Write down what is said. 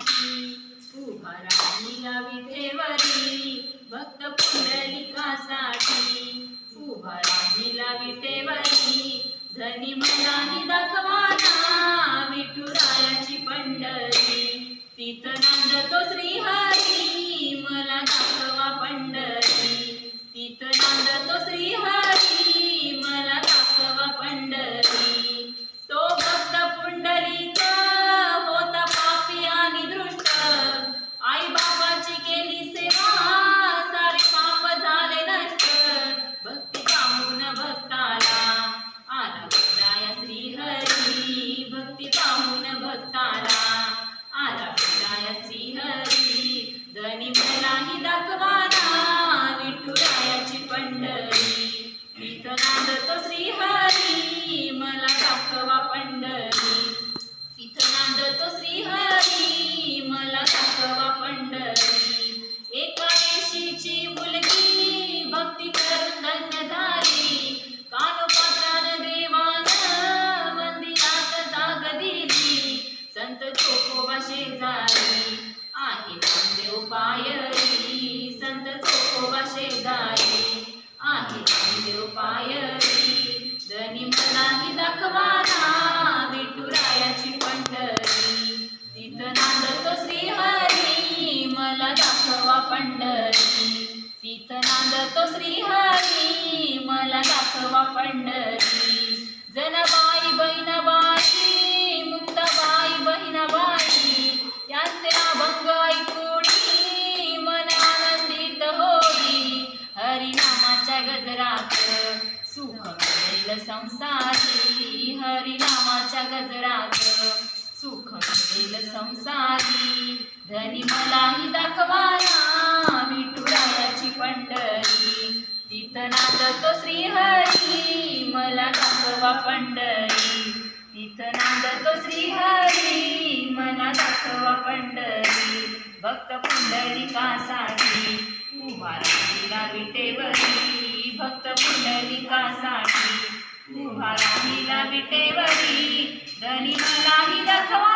विठुरायासाठी उभा राहिला विठेवरी भक्त पुंडलिकासाठी. उभा राहिला विटेवरी धनी मनाही दाखवाना विठुरायाची पंढरी. तिथं शेजारी आहे देव पायरी संत चोखोबा शेजारी आहे देव पायरी धनी मनाही दाखवाना विठुरायाची पंढरी. तिथं नांदतो श्रीहरी मला दाखवा पंढरी. तिथं नांदतो श्रीहरी मला दाखवा पंढरी. जनाबाई संसारी हरिनामाच्या गजरात सुख मिळेल संसारी. धनी मलाही दाखवाना विठुरायाची पंढरी. तिथं नांदतो श्रीहरी मला दाखवा पंढरी. तिथं नांदतो श्रीहरी मला दाखवा पंढरी. भक्त पुंडलिकासाठी उभा राहिला विटेवरी भक्त पुंडलिकासाठी उभा राहिला विटेवरी धनी मलाही दाखवा.